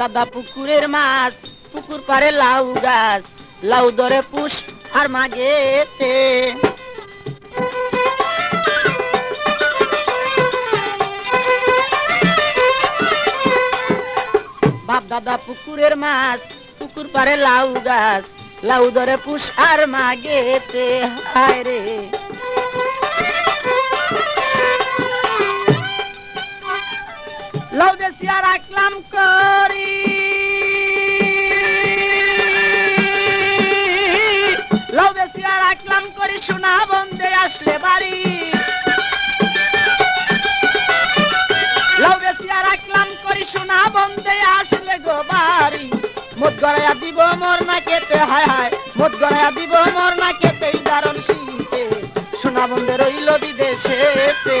দাদা পুকুরের মাছ, পুকুর পারে লাউ গাছ, লাউ ধরে পুষ আর মাগেতে। বাপ দাদা পুকুরের মাছ, পুকুর পারে লাউ গাছ, লাউ ধরে পুষ আর মাগেতে। হায় রে। বেশিয়া রাখলাম করি। লাউ বেশিয়া রাখলাম করি, সোনা বন্দে আসলে বাড়ি। লাউ বেশিয়া রাখলাম করি, সোনা বন্দে আসলে গো বাড়ি। দিব মোর না কেতে হায় হায়। মদ দিব মোর না কেতে দারণ শীতে। সোনা বন্দে রইল বিদেশেতে।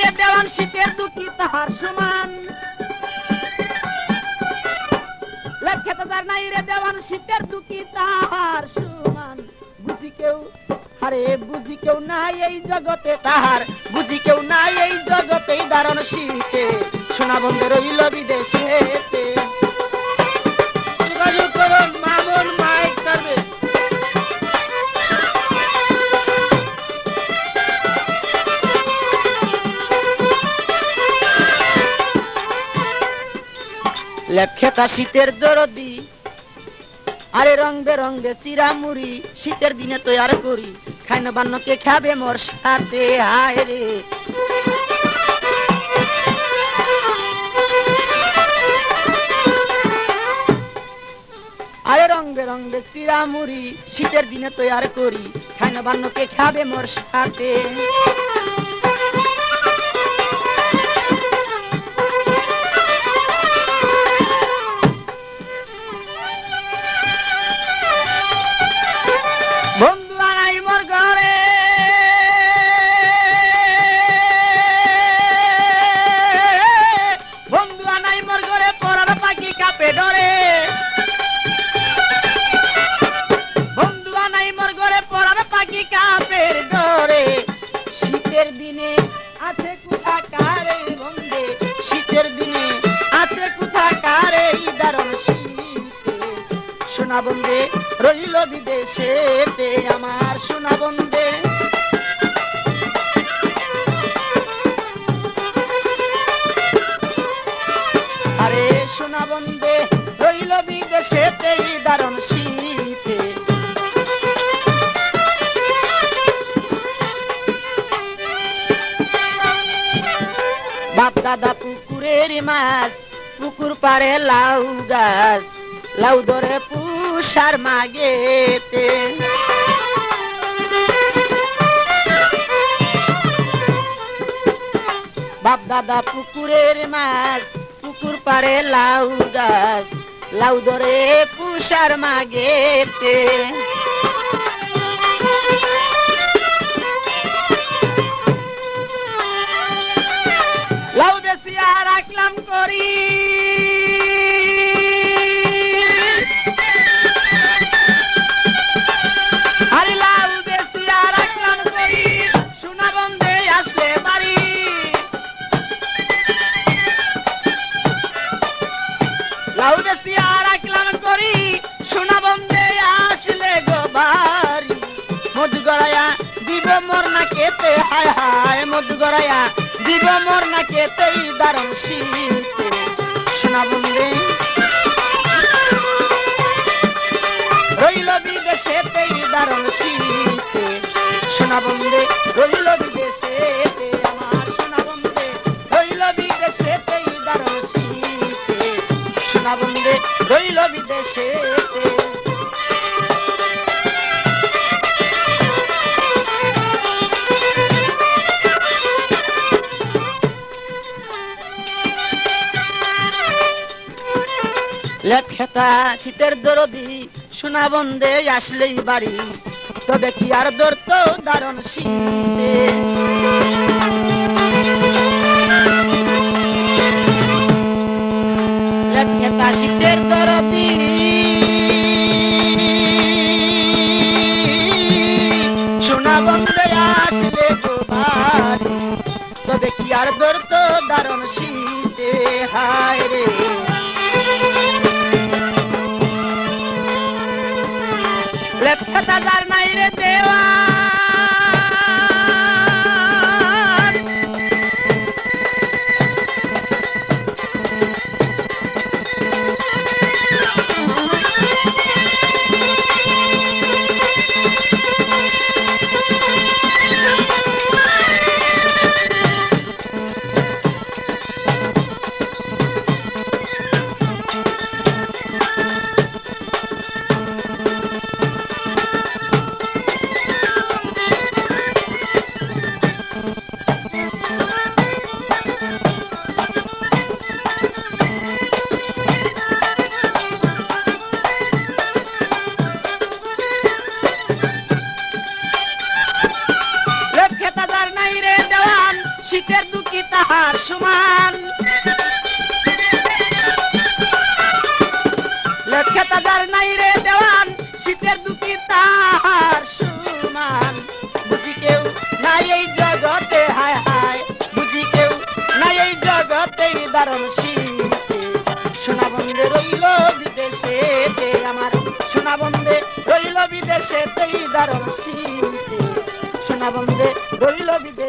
রে দেওয়ান শীতের দুটি তাহার সমান। লেপখাতা যার নাই রে দেওয়ান শীতের দুঃখী তাহার সমান। বুঝি কেউ, আরে বুঝি কেউ নাই এই জগতে তাহার। বুঝি কেউ নাই এই জগতে দারণ শীতে। সোনা বন্ধে রইল বিদেশেতে লেখেতা শীতের দরদি। আরে রং বেরঙ্গে চিরামুড়ি, শীতের দিনে তৈয়ার করি। খাই না বান্নকে খাবে মোর সাথে হায় রে। আরে রং বেরঙ্গে চিরামুড়ি, শীতের দিনে তৈয়ার করি। খাই না বান্নকে খাবে মোর সাথে বন্দে, রইল বিদেশেতে আমার সোনা বন্দে। আরে সোনা বন্দে, রইল বিদেশেতে দারণ শীতে। বাপ দাদা পুকুরের মাছ, পুকুর পারে লাউ গাছ, লাউ ধরে পুষার মাগেতে। বাপ দাদা পুকুরের মাছ, পুকুর পারে লাউ গাছ, লাউ ধরে পুষার মাগেতে। লাউ বেশ আর রাখলাম করি। মধু গড়াইয়া দিব মোর না কেতেই দারুণ শীতে সোনা বন্ধে রইল বিদেশেতেই দারুণ শীতে সোনা বন্ধে রইল বিদেশেতে লেপ খেতা শীতের দরদি, সোনা বন্ধে আসলেই বাড়ি। তবে কি আর দর তো দারুণ শীতে? লেপ শীতের দরদি, সোনা বন্ধে আসলে গো বাড়ি। তবে কি আর দর তো দারুণ শীতে? হায় রে। লেপটা তার নাই রে দেওয়ার শীতের দুঃখী তাহার সমান। লেখা যার নাই রে দেওয়ান শীতের দুঃখী তাহার সমান। বুঝি কেউ নাই এই জগতে, হায় হায়। বুঝি কেউ নাই এই জগতে, দারুণ শীতে। সোনা বন্ধে রইল বিদেশেতে আমার। সোনা বন্ধে রইল বিদেশেতেই দারুণ শীতে। সোনা বন্ধে রইল বিদেশে